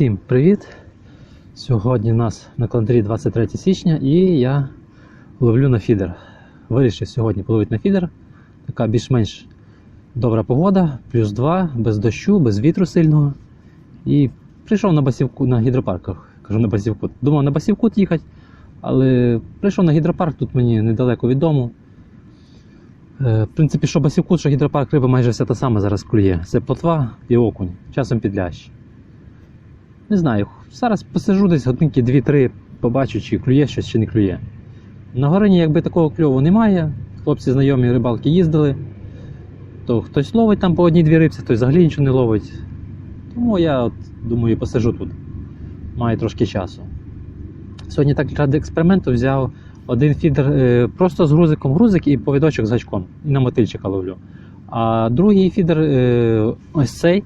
Всім привіт! Сьогодні у нас на календарі 23 січня і я ловлю на фідер. Вирішив сьогодні половити на фідер. Така більш-менш добра погода, плюс 2, без дощу, без вітру сильного. І прийшов на басівку на гідропарках. Кажу на басівку. Думав на басівкут їхати, але прийшов на гідропарк, тут мені недалеко від дому. Е, В принципі, що басівкут, що гідропарк риба майже вся та сама зараз клює. Це плотва і окунь, часом підлящ. Не знаю, зараз посижу десь годинки 2-3, побачу, чи клює щось, чи не клює. На горині якби такого кльову немає. Хлопці знайомі рибалки їздили, то хтось ловить там по одній-дві рибці, хтось взагалі нічого не ловить. Тому я от, думаю, посижу тут. Маю трошки часу. Сьогодні так ради експерименту взяв один фідер е, просто з грузиком грузик і повідочок з гачком. І на мотильчика ловлю. А другий фідер, е, ось цей,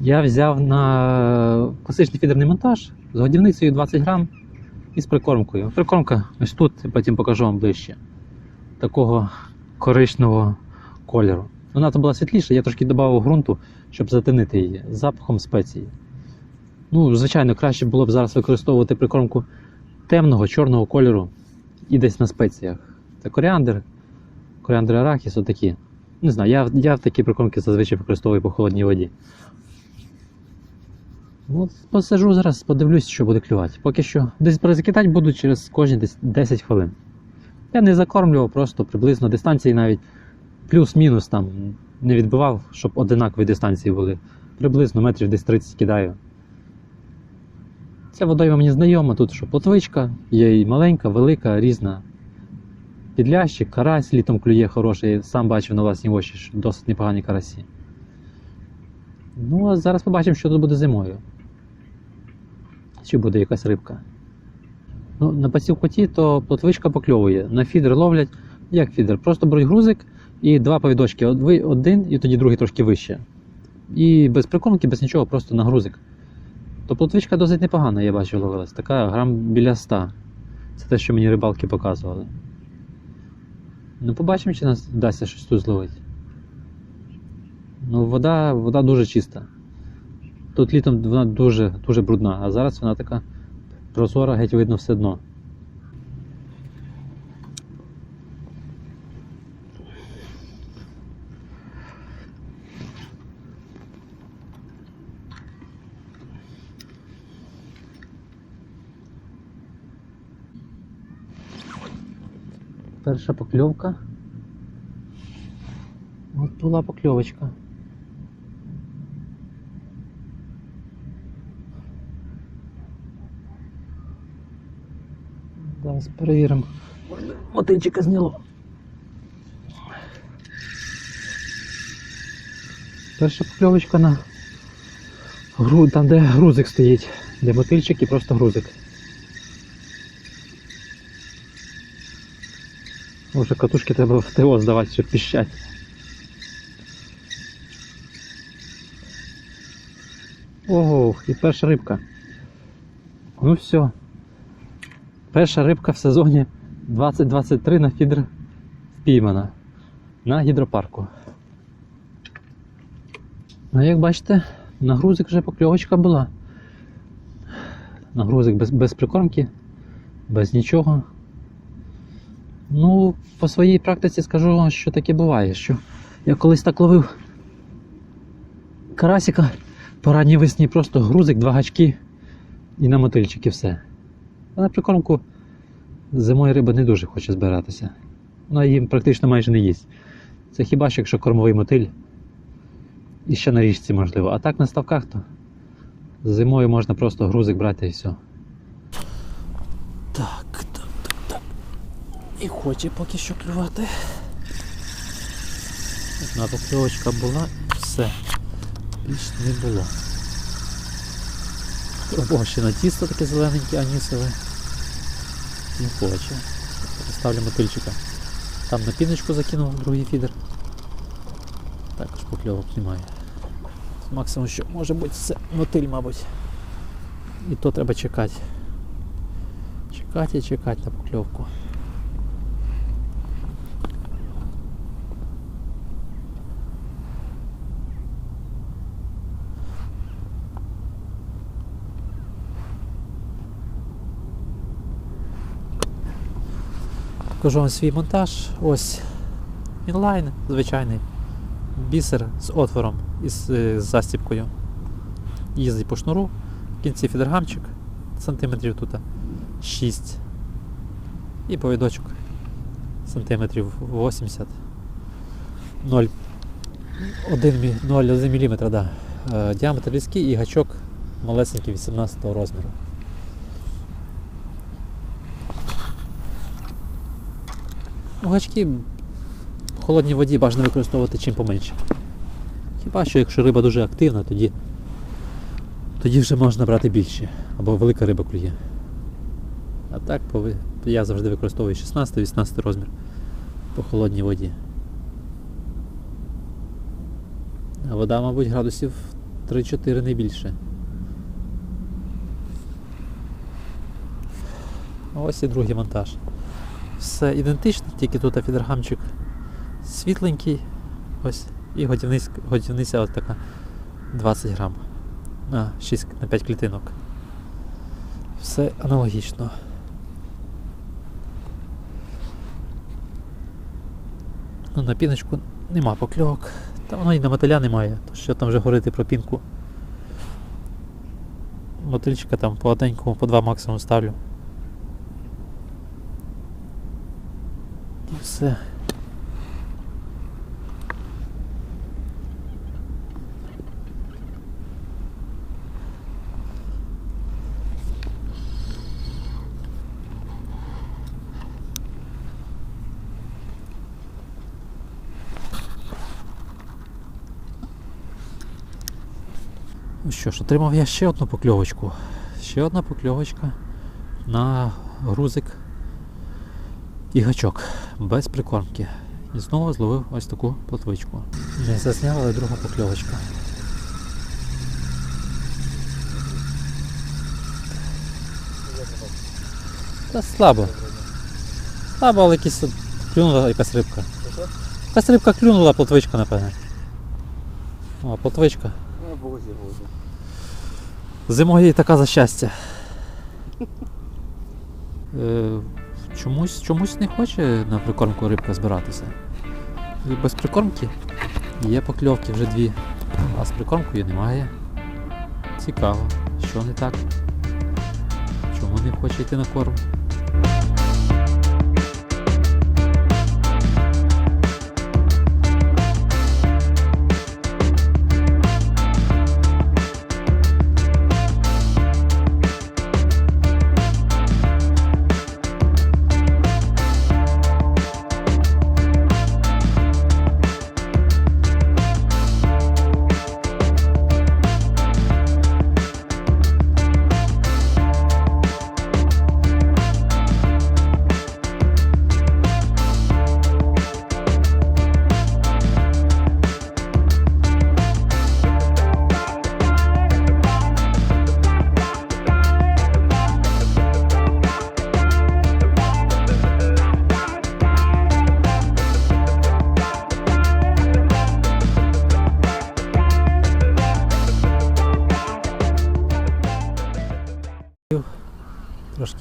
я взяв на класичний фідерний монтаж з годівницею 20 грам і з прикормкою. Прикормка ось тут, потім покажу вам ближче. Такого коричневого кольору. Вона там була світліша, я трошки додав ґрунту, щоб затемнити її запахом спеції. Ну, звичайно, краще було б зараз використовувати прикормку темного, чорного кольору і десь на спеціях. Це коріандр, коріандр арахіс, отакі. Не знаю, я, я такі прикормки зазвичай використовую по холодній воді. Посажу зараз, подивлюсь, що буде клювати. Поки що десь перезакидати буду через кожні десь 10 хвилин. Я не закормлював, просто приблизно дистанції навіть плюс-мінус там не відбивав, щоб одинакові дистанції були. Приблизно метрів десь 30 кидаю. Ця водойма мені знайома, тут що плотвичка, є і маленька, велика, різна. Підлящик, карась літом клює хороший, сам бачив на власні очі, що досить непогані карасі. Ну, а зараз побачимо, що тут буде зимою. Чи буде якась рибка. Ну, на пасівкоті то плотвичка покльовує. На фідер ловлять. Як фідер? Просто беруть грузик і два повідочки. Один і тоді другий трошки вище. І без прикормки, без нічого, просто на грузик. То плотвичка досить непогана, я бачу, ловилась. Така грам біля 100. Це те, що мені рибалки показували. Ну, побачимо, чи нас вдасться щось тут зловити. Ну, вода, вода дуже чиста. Тут літом вона дуже, дуже брудна, а зараз вона така прозора, геть видно все дно. Перша покльовка. От була покльовочка. Зараз перевіримо. Мотинчика зняло. Перша покльовочка на гру, там, де грузик стоїть, де мотильчик і просто грузик. Може катушки треба в ТО здавати, щоб піщать. Ого, і перша рибка. Ну все. Перша рибка в сезоні 2023 на фідер впіймана на гідропарку. Ну, як бачите, на грузик вже покльовочка була. На грузик без, без прикормки, без нічого. Ну, по своїй практиці скажу, що таке буває, що я колись так ловив карасика по ранній весні, просто грузик, два гачки і на мотильчик і все. А на прикормку зимою риба не дуже хоче збиратися. Вона їм практично майже не їсть. Це хіба що якщо кормовий мотиль. І ще на річці можливо. А так на ставках то зимою можна просто грузик брати і все. Так, так, так, так. І хоче поки що клювати. Одна покльовочка була, і все. Більш не було. О, ще на тісто таке зелененьке, анісове. Не хоче. Ставлю мотильчика. Там на піночку закинув другий фідер. Також покльовок немає. Максимум, що може бути це мотиль, мабуть. І то треба чекати. Чекати і чекати на покльовку. Покажу вам свій монтаж. Ось інлайн звичайний. Бісер з отвором і з, е, застіпкою. Їздить по шнуру. В кінці фідергамчик сантиметрів тут 6. І повідочок сантиметрів 80. 0. 1 мм, да. Е, Діаметр різкий і гачок малесенький 18 розміру. Гачки в холодній воді бажано використовувати чим поменше. Хіба що якщо риба дуже активна, тоді, тоді вже можна брати більше. Або велика риба клює. А так я завжди використовую 16-18 розмір по холодній воді. А вода, мабуть, градусів 3-4 не більше. Ось і другий монтаж. Все ідентично, тільки тут фідергамчик світленький. Ось. І годівниця, годівниця ось така 20 грам. На 6 на 5 клітинок. Все аналогічно. Ну, на піночку нема покльовок. Та воно і на мотиля немає, то що там вже говорити про пінку. Мотильчика там по одненькому, по два максимум ставлю. Все. Ну що ж, отримав я ще одну покльовочку. Ще одна покльовочка на грузик і гачок без прикормки. І знову зловив ось таку плотвичку. Не засняв, але друга покльовочка. Та слабо. Слабо, але якісь клюнула якась рибка. Якась рибка клюнула, плотвичка, напевне. О, плотвичка. Зимою така за щастя. Чомусь, чомусь не хоче на прикормку рибка збиратися. І без прикормки є покльовки вже дві, а з прикормкою немає. Цікаво, що не так? Чому не хоче йти на корм?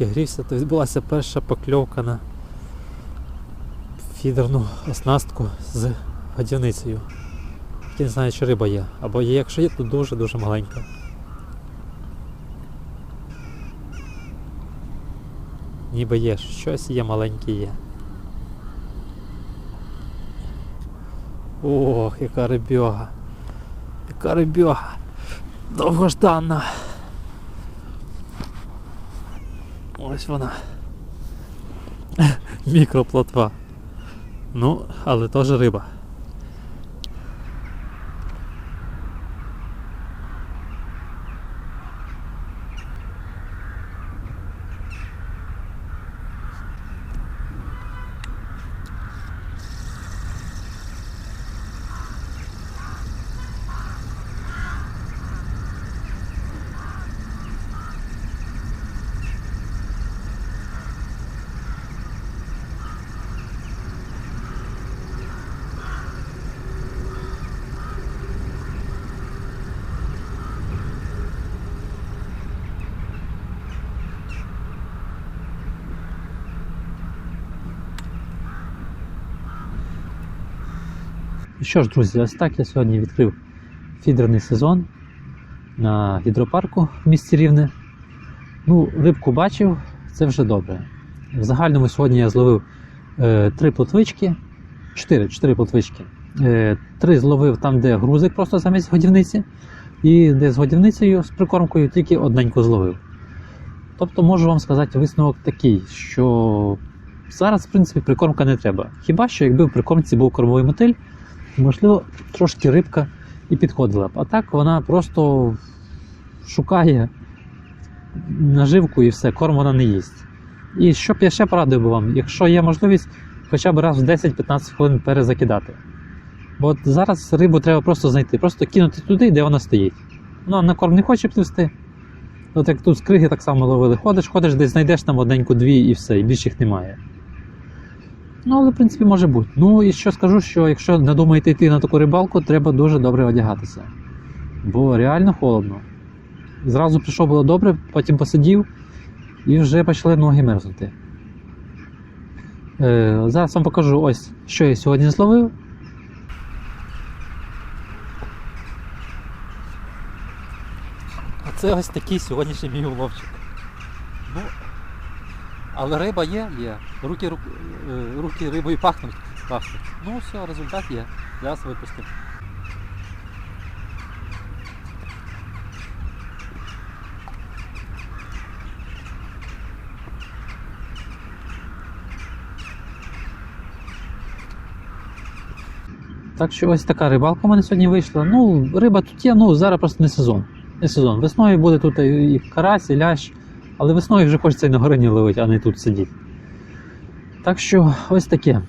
Грівся, то відбулася перша покльовка на фідерну оснастку з годівницею. Я не знаю, чи риба є. Або є, якщо є, то дуже-дуже маленька. Ніби є, щось є маленьке є. Ох, яка рибьога. Яка рибьога. Довгожданна. Ось вона. Мікроплотва. Ну, але теж риба. Що ж, друзі, ось так я сьогодні відкрив фідерний сезон на гідропарку в місті Рівне. Ну, рибку бачив, це вже добре. В загальному сьогодні я зловив е, три плотвички, чотири, чотири плотвички. Е, три зловив там, де грузик просто замість годівниці, і де з годівницею з прикормкою тільки одненьку зловив. Тобто можу вам сказати висновок такий, що зараз, в принципі, прикормка не треба. Хіба що якби в прикормці був кормовий мотиль, можливо, трошки рибка і підходила б. А так вона просто шукає наживку і все, корм вона не їсть. І що б я ще порадив би вам, якщо є можливість, хоча б раз в 10-15 хвилин перезакидати. Бо от зараз рибу треба просто знайти, просто кинути туди, де вона стоїть. Вона на корм не хоче плисти. От як тут з криги так само ловили. Ходиш, ходиш, десь знайдеш там одненьку дві і все, і більше їх немає. Ну, але в принципі може бути. Ну і що скажу, що якщо не думаєте йти на таку рибалку, треба дуже добре одягатися. Бо реально холодно. Зразу прийшов було добре, потім посидів і вже почали ноги мерзнути. Е, зараз вам покажу ось, що я сьогодні зловив. Це ось такий сьогоднішній мій уловчик. Але риба є, є. Руки, рук, е, руки рибою пахнуть. пахнуть. Ну все, результат є. Зараз випустимо. Так що ось така рибалка у мене сьогодні вийшла. Ну, риба тут є, ну зараз просто не сезон. Не сезон. Весною буде тут і карась, і лящ, але весною вже хочеться і на горині ловити, а не тут сидіти. Так що ось таке.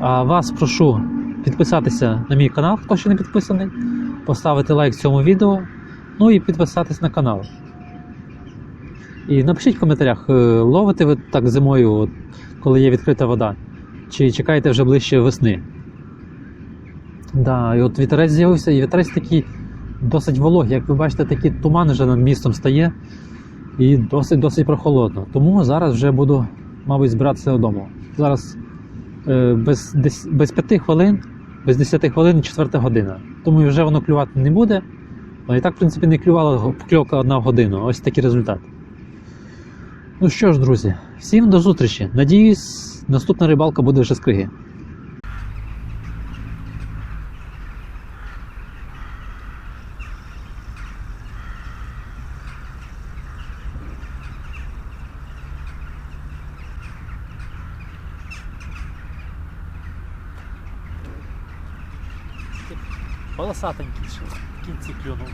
А вас прошу підписатися на мій канал, хто ще не підписаний, поставити лайк цьому відео, ну і підписатись на канал. І напишіть в коментарях, е, ловите ви так зимою, от, коли є відкрита вода, чи чекаєте вже ближче весни. Да, і от вітерець з'явився, і вітерець такий досить вологий. Як ви бачите, такий туман вже над містом стає і досить-досить прохолодно. Тому зараз вже буду, мабуть, збиратися додому. Зараз е, без, без 5 хвилин, без 10 хвилин, 4 година. Тому вже воно клювати не буде. Але і так, в принципі, не клювало покльовка одна годину. Ось такий результат. Ну що ж, друзі, всім до зустрічі. Надіюсь, наступна рибалка буде вже з криги. Полосатенький в кінці клюнув.